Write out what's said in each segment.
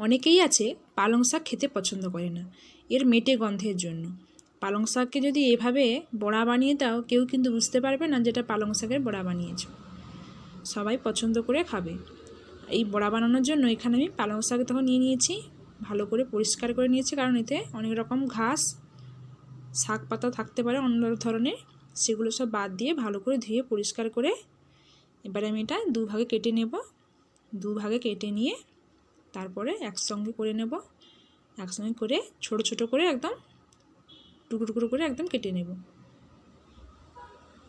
অনেকেই আছে পালং শাক খেতে পছন্দ করে না, এর মেটে গন্ধের জন্য। পালং শাককে যদি এভাবে বড়া বানিয়ে দাও, কেউ কিন্তু বুঝতে পারবে না যেটা পালং শাকের বড়া বানিয়েছ। সবাই পছন্দ করে খাবে। এই বড়া বানানোর জন্য এখানে আমি পালং শাক তখন নিয়ে নিয়েছি, ভালো করে পরিষ্কার করে নিয়েছি, কারণ এতে অনেক রকম ঘাস, শাক পাতা থাকতে পারে অন্য ধরনের, সেগুলো সব বাদ দিয়ে ভালো করে ধুয়ে পরিষ্কার করে এবারে আমি এটা দুভাগে কেটে নেব। দুভাগে কেটে নিয়ে তারপরে একসঙ্গে করে নেব। একসঙ্গে করে ছোট ছোট করে একদম টুকরো টুকরো করে একদম কেটে নেব।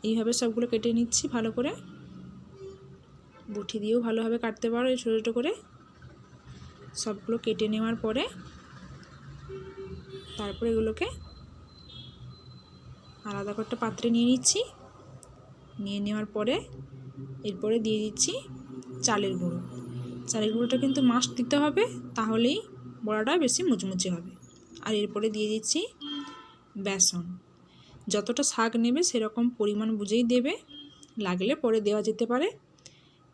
এইভাবে সবগুলো কেটে নিচ্ছি ভালো করে। বটি দিয়েও ভালোভাবে কাটতে পারো এই ছোটো ছোটো করে। সবগুলো কেটে নেওয়ার পরে তারপরে এগুলোকে আলাদা করে একটা পাত্রে নিয়ে নিচ্ছি। নিয়ে নেওয়ার পরে এরপরে দিয়ে দিচ্ছি চালের গুঁড়ো। চালের গুঁড়োটা কিন্তু মাস্ট দিতে হবে, তাহলেই বড়াটা বেশি মুচমুচে হবে। আর এরপরে দিয়ে দিচ্ছি বেসন। যতটা শাক নেবে সেরকম পরিমাণ বুঝেই দেবে, লাগলে পরে দেওয়া যেতে পারে।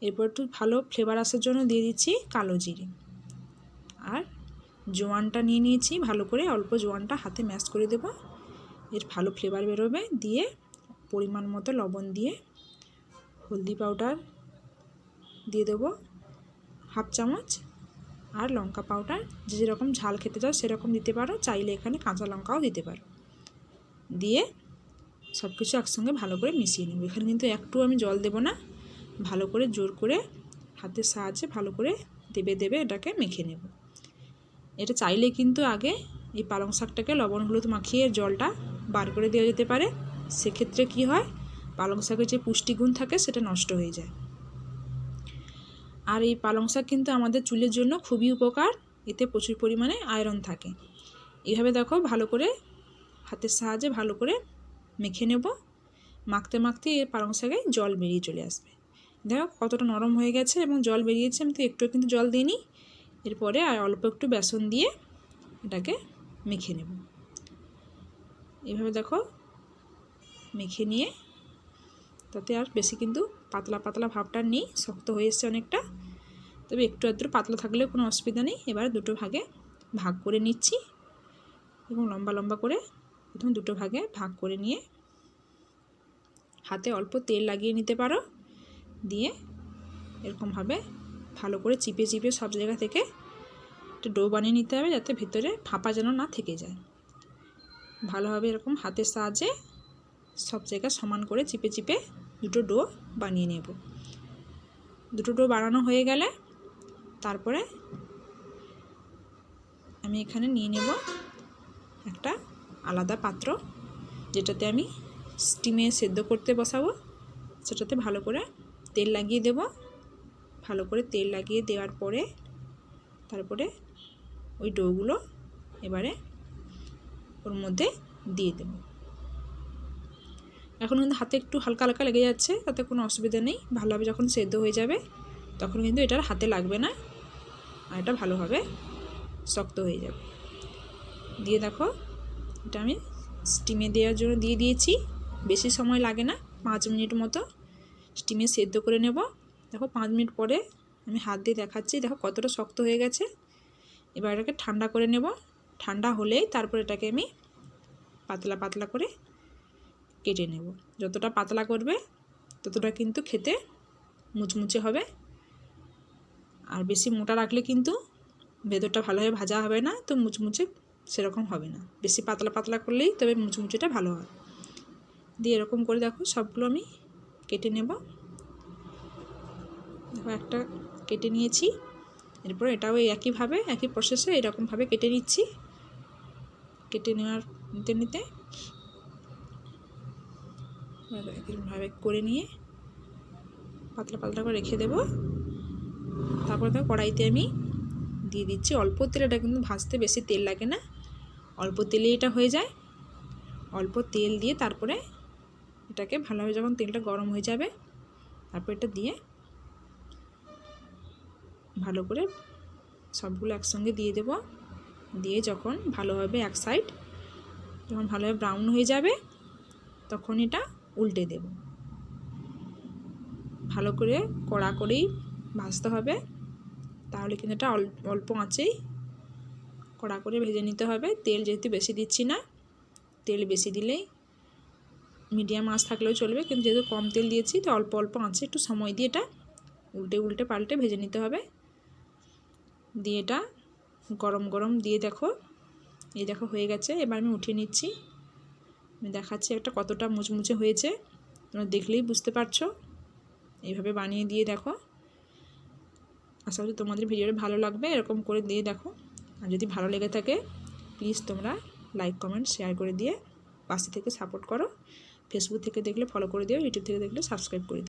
এরপর একটু ভালো ফ্লেভার আসার জন্য দিয়ে দিচ্ছি কালো জিরে। আর জোয়ানটা নিয়ে নিয়েছি, ভালো করে অল্প জোয়ানটা হাতে ম্যাশ করে দেব। এর ভালো ফ্লেভার বেরোবে, দিয়ে পরিমাণ মতো লবণ দিয়ে হলদি পাউডার দিয়ে দেবো। হাফ চামচ আর লঙ্কা পাউডার। যে যেরকম ঝাল খেতে চাও সেরকম দিতে পারো। চাইলে এখানে কাঁচা লঙ্কাও দিতে পারো। দিয়ে সব কিছু একসঙ্গে ভালো করে মিশিয়ে নেব। এখানে কিন্তু একটু আমি জল দেবো না। ভালো করে জোর করে হাতের সাহায্যে ভালো করে দেবে দেবে এটাকে মেখে নেব। এটা চাইলে কিন্তু আগে এই পালং শাকটাকে লবণ হলুদ মাখিয়ে জলটা বার করে দেওয়া যেতে পারে। সেক্ষেত্রে কি হয়? পালং শাকের যে পুষ্টিগুণ থাকে সেটা নষ্ট হয়ে যায়। আর এই পালং শাক কিন্তু আমাদের চুলের জন্য খুবই উপকার। এতে প্রচুর পরিমাণে আয়রন থাকে। এভাবে দেখো ভালো করে হাতের সাহায্যে ভালো করে মেখে নেব। মাখতে মাখতে এই পালং শাকে জল বেরিয়ে চলে আসবে। দেখো কতটা নরম হয়ে গেছে এবং জল বেরিয়েছে, আমি তো একটু কিন্তু জল দিইনি। এরপরে আর অল্প একটু বেসন দিয়ে এটাকে মেখে নেব। এভাবে দেখো মেখে নিয়ে তাতে আর বেশি কিন্তু পাতলা পাতলা ভাবটা নেই, শক্ত হয়ে এসছে অনেকটা। তবে একটু আধটু পাতলা থাকলেও কোনো অসুবিধা নেই। এবার দুটো ভাগে ভাগ করে নিচ্ছি এবং লম্বা লম্বা করে প্রথম দুটো ভাগে ভাগ করে নিয়ে হাতে অল্প তেল লাগিয়ে নিতে পারো। দিয়ে এরকমভাবে ভালো করে চিপে চিপে সব জায়গা থেকে একটা ডো বানিয়ে নিতে হবে যাতে ভিতরে ফাঁপা যেন না থেকে যায়। ভালোভাবে এরকম হাতের সাহায্যে সব জায়গা সমান করে চিপে চিপে দুটো ডো বানিয়ে নেব। দুটো ডো বানানো হয়ে গেলে তারপরে আমি এখানে নিয়ে নেব একটা আলাদা পাত্র, যেটাতে আমি স্টিমে সেদ্ধ করতে বসাবো। সেটাতে ভালো করে তেল লাগিয়ে দেব। ভালো করে তেল লাগিয়ে দেওয়ার পরে তারপরে ওই ডোগুলো এবারে ওর মধ্যে দিয়ে দেব। এখন কিন্তু হাতে একটু হালকা হালকা লেগে যাচ্ছে, তাতে কোনো অসুবিধা নেই। ভালোভাবে যখন সেদ্ধ হয়ে যাবে তখন কিন্তু এটার হাতে লাগবে না আর এটা ভালোভাবে শক্ত হয়ে যাবে। দিয়ে দেখো, এটা আমি স্টিমে দেওয়ার জন্য দিয়ে দিয়েছি। বেশি সময় লাগে না, পাঁচ মিনিট মতো স্টিমে সেদ্ধ করে নেব। দেখো, পাঁচ মিনিট পরে আমি হাত দিয়ে দেখাচ্ছি, দেখো কতটা শক্ত হয়ে গেছে। এবার এটাকে ঠান্ডা করে নেব। ঠান্ডা হলেই তারপর এটাকে আমি পাতলা পাতলা করে কেটে নেব। যতটা পাতলা করবে, ততটা কিন্তু খেতে মুচমুচে হবে। আর বেশি মোটা রাখলে কিন্তু ভেতরটা ভালোভাবে ভাজা হবে না, তো মুচমুচে সেরকম হবে না। বেশি পাতলা পাতলা করলেই তবে মুচমুচেটা ভালো হয়। দিয়ে এরকম করে দেখো, সবগুলো আমি কেটে নেব। দেখো একটা কেটে নিয়েছি। এরপর এটাও একইভাবে, একই প্রসেসে এরকমভাবে কেটে নিচ্ছি। কেটে নেওয়ার নিতে নিতে এরকমভাবে করে নিয়ে পাতলা পাতলা করে রেখে দেব। তারপর দেখো কড়াইতে আমি দিয়ে দিচ্ছি অল্প তেল এটা কিন্তু ভাজতে বেশি তেল লাগে না। অল্প তেলেই এটা হয়ে যায়। অল্প তেল দিয়ে তারপরে এটাকে ভালোভাবে যখন তেলটা গরম হয়ে যাবে, তারপর এটা দিয়ে ভালো করে সবগুলো একসঙ্গে দিয়ে দেব। দিয়ে যখন ভালোভাবে এক সাইড যখন ভালোভাবে ব্রাউন হয়ে যাবে, তখন এটা উল্টে দেব। ভালো করে কড়া করেই ভাজতে হবে। তাহলে কিন্তু এটা অল্প আঁচেই কড়া করে ভেজে নিতে হবে। তেল যেহেতু বেশি দিচ্ছি না, তেল বেশি দিলেই মিডিয়াম আঁচ থাকলেও চলবে। কিন্তু যেহেতু কম তেল দিয়েছি, তো অল্প অল্প আঁচে একটু সময় দিয়ে এটা উল্টে উল্টে, পাল্টে ভেজে নিতে হবে। দিয়ে এটা গরম গরম দিয়ে দেখো। এই দেখো হয়ে গেছে। এবার আমি উঠিয়ে নিচ্ছি। আমি দেখাচ্ছি একটা কতটা মুচমুচে হয়েছে। তোমরা দেখলেই বুঝতে পারছ। এইভাবে বানিয়ে দিয়ে দেখো। আশা করি তোমাদের ভিডিওটা ভালো লাগবে, এরকম করে দিয়ে দেখো। আর যদি ভালো লেগে থাকে প্লিজ তোমরা লাইক কমেন্ট শেয়ার করে দিয়ে পাশে থেকে সাপোর্ট করো। ফেসবুক থেকে দেখলে ফলো করে দিও ইউটিউব থেকে দেখলে সাবস্ক্রাইব করে